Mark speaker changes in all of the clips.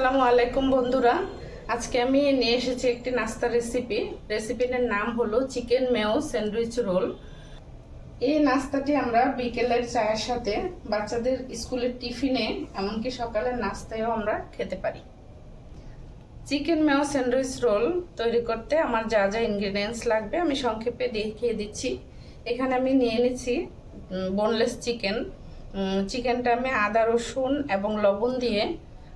Speaker 1: আসসালামু আলাইকুম বন্ধুরা। আজকে আমি নিয়ে এসেছি একটি নাস্তা রেসিপি রেসিপিটার নাম হলো চিকেন মেও স্যান্ডউইচ রোল। এই নাস্তাটি আমরা বিকেলের চায়ের সাথে বাচ্চাদের স্কুলের টিফিনে, এমনকি সকালের নাস্তায়ও আমরা খেতে পারি। চিকেন মেও স্যান্ডউইচ রোল তৈরি করতে আমার যা যা ইনগ্রিডিয়েন্টস লাগবে আমি সংক্ষেপে দেখিয়ে দিচ্ছি। এখানে আমি নিয়ে নিচ্ছি বোনলেস চিকেন চিকেনটা আমি আদা, রসুন এবং লবণ দিয়ে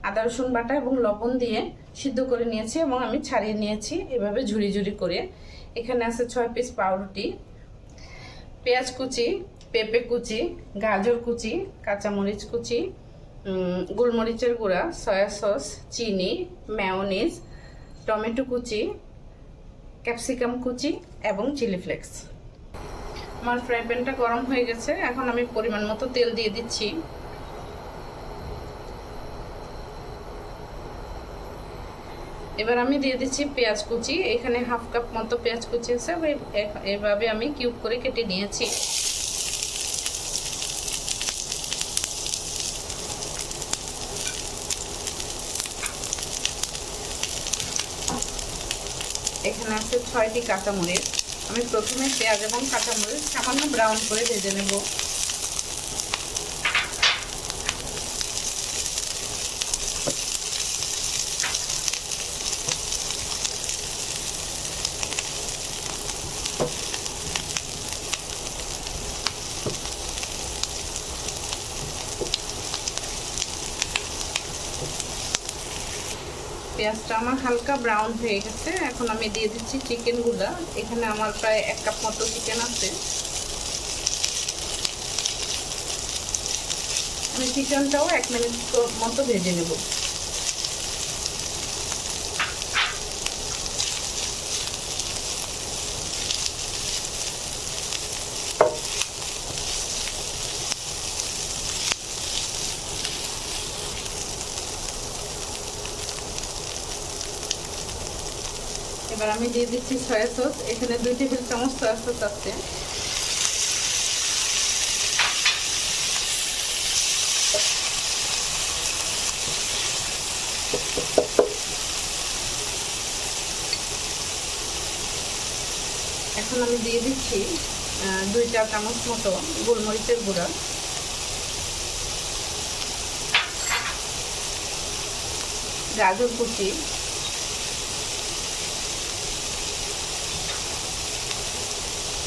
Speaker 1: আদা, রসুন বাটা এবং লবণ দিয়ে সিদ্ধ করে নিয়েছি এবং আমি ছাড়িয়ে নিয়েছি এভাবে ঝুরি ঝুরি করে। এখানে আছে ছয় পিস পাউরুটি, পেঁয়াজ কুচি, পেঁপে কুচি, গাজর কুচি, কাঁচামরিচ কুচি গোলমরিচের গুঁড়া, সয়া সস, চিনি ম্যাওনিজ টমেটো কুচি, ক্যাপসিকাম কুচি এবং চিলি ফ্লেক্স। আমার ফ্রাই প্যানটা গরম হয়ে গেছে। এখন আমি পরিমাণ মতো তেল দিয়ে দিচ্ছি। এবার আমি দিয়ে দিচ্ছি পেঁয়াজ কুচি। এখানে হাফ কাপ মতো পেঁয়াজ কুচি আছে এভাবে আমি কিউব করে কেটে নিয়েছি। এখানে আছে ছয়টি কাঁচামরিচ। আমি প্রথমে পেঁয়াজ এবং কাঁচামরিচ সামান্য ব্রাউন করে ভেজে নেব। পেঁয়াজটা আমার হালকা ব্রাউন হয়ে গেছে। এখন আমি দিয়ে দিচ্ছি চিকেনগুলা এখানে আমার প্রায় এক কাপ মতো চিকেন আছে। আমি চিকেনটাও এক মিনিট মতো ভেজে নেব। এবার আমি দিয়ে দিচ্ছি সয়া সস। এখানে দুই টেবিল চামচ সয়া সস আছে। এখন আমি দিয়ে দিচ্ছি দুই চা চামচ মতো গোলমরিচের গুঁড়া। গাজর কুচি।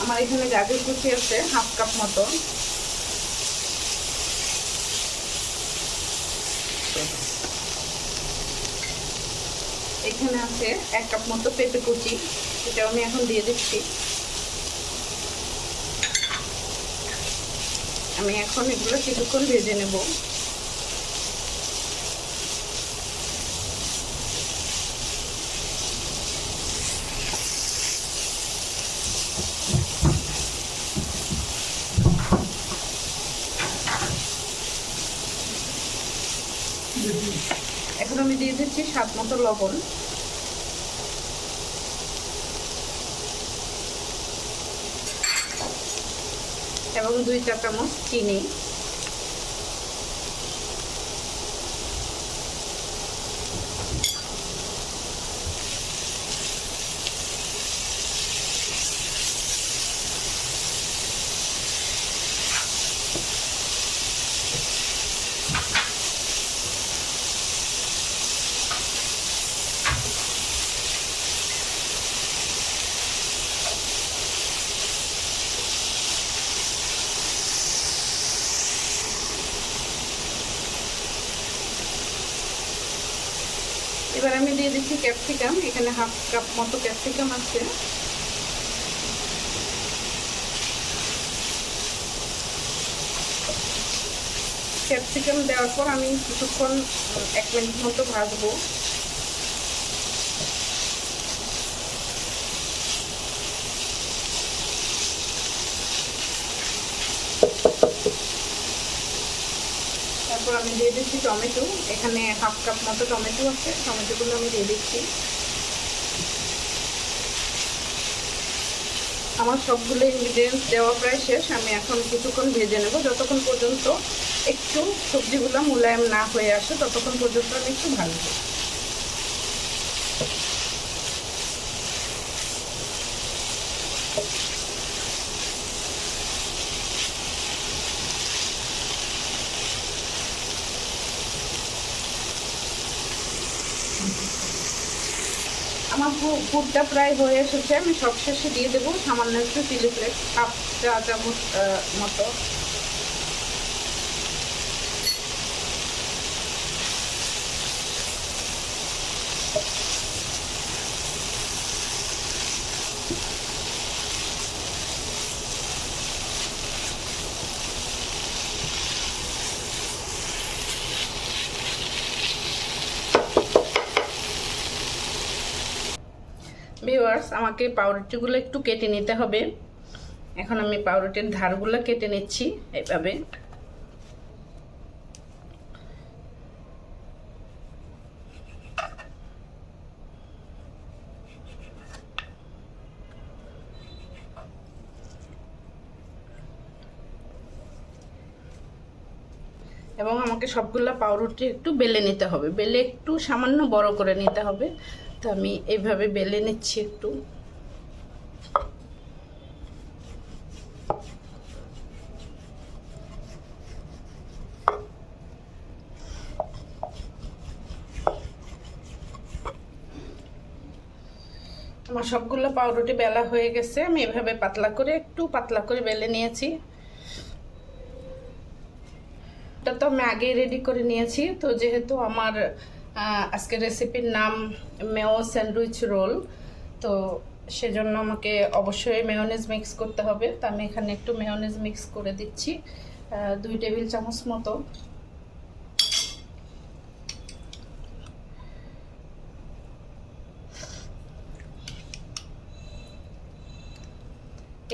Speaker 1: আমার এখানে গাজর কুচি আছে, হাফ কাপ মতো। এখানে আছে এক কাপ মতো পেঁপে কুচি, এটাও আমি এখন দিয়ে দিচ্ছি। আমি এখন এগুলো কিছুক্ষণ ভেজে নেব এখন আমি দিয়ে দিচ্ছি স্বাদ মতো লবণ। এবং দুই চা চামচ চিনি এবার আমি দিয়ে দিচ্ছি ক্যাপসিকাম, এখানে হাফ কাপ মতো ক্যাপসিকাম আছে। ক্যাপসিকাম দেওয়ার পর আমি কিছুক্ষণ এক মিনিট মতো ভাজবো। তারপর আমি দিয়ে দিচ্ছি টমেটো। এখানে হাফ কাপ মতো টমেটো আছে। টমেটোগুলো আমি দিয়ে দিচ্ছি। আমার সবগুলো ইনগ্রিডিয়েন্টস দেওয়া প্রায় শেষ। আমি এখন কিছুক্ষণ ভেজে নেব। যতক্ষণ পর্যন্ত একটু সবজিগুলো মোলায়েম না হয়ে আসে, ততক্ষণ পর্যন্ত আমি একটু ভাজবো আমার ফুডটা প্রায় হয়ে এসেছে, আমি সবশেষে দিয়ে দেবো সামান্য একটু চিলি ফ্লেক্স হাফ চা চামচ মতো। ভিউয়ার্স আমাকে পাউরুটিগুলো একটু কেটে নিতে হবে। এখন আমি পাউরুটির ধারগুলো কেটে নিচ্ছি এইভাবে। এবং আমাকে সবগুলো পাউরুটি একটু বেলে নিতে হবে। বেলে একটু সামান্য বড় করে নিতে হবে। তো আমি এইভাবে বেলে নিচ্ছি একটু। আমার সবগুলো পাউরুটি বেলা হয়ে গেছে, আমি এভাবে পাতলা করে একটু পাতলা করে বেলে নিয়েছি। এটা তো আমি আগেই রেডি করে নিয়েছি, তো যেহেতু আমার আজকের রেসিপির নাম মেও স্যান্ডউইচ রোল তো সেজন্য আমাকে অবশ্যই মেয়োনেজ মিক্স করতে হবে। তো আমি এখানে একটু মেয়োনেজ মিক্স করে দিচ্ছি দুই টেবিল চামচ মতো।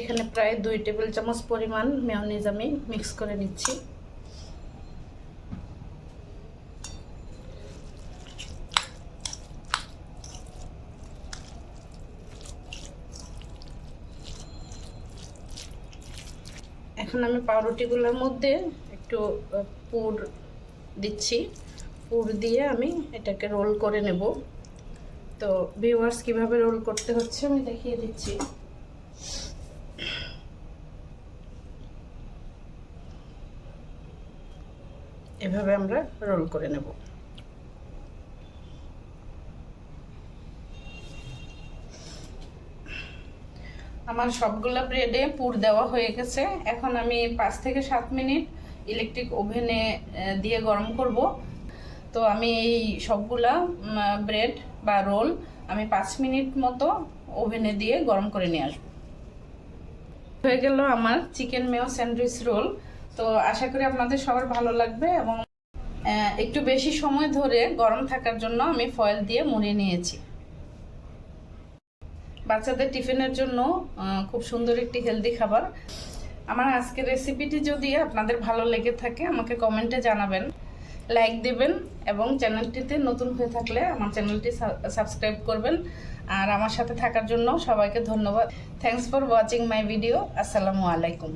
Speaker 1: এখানে প্রায় দুই টেবিল চামচ পরিমাণ মেয়োনিজ আমি মিক্স করে নিচ্ছি। এখন আমি পাউরুটিগুলোর মধ্যে একটু পুর দিচ্ছি। পুর দিয়ে আমি এটাকে রোল করে নেব। তো ভিউয়ার্স কীভাবে রোল করতে হচ্ছে আমি দেখিয়ে দিচ্ছি। এভাবে আমরা রোল করে নেব। আমার সবগুলো ব্রেডে পুর দেওয়া হয়ে গেছে। এখন আমি পাঁচ থেকে সাত মিনিট ইলেকট্রিক ওভেনে দিয়ে গরম করব। তো আমি এই সবগুলা ব্রেড বা রোল আমি পাঁচ মিনিট মতো ওভেনে দিয়ে গরম করে নিয়ে আসব। হয়ে গেল আমার চিকেন মেও স্যান্ডউইচ রোল তো আশা করি আপনাদের সবার ভালো লাগবে এবং একটু বেশি সময় ধরে গরম থাকার জন্য আমি ফয়েল দিয়ে মুড়ে নিয়েছি। বাচ্চাদের টিফিনের জন্য খুব সুন্দর একটি হেলদি খাবার। আমার আজকের রেসিপিটি যদি আপনাদের ভালো লেগে থাকে, আমাকে কমেন্টে জানাবেন লাইক দেবেন এবং চ্যানেলটিতে নতুন হয়ে থাকলে আমার চ্যানেলটি সাবস্ক্রাইব করবেন। আর আমার সাথে থাকার জন্য সবাইকে ধন্যবাদ। Thanks for watching my video আসসালামু আলাইকুম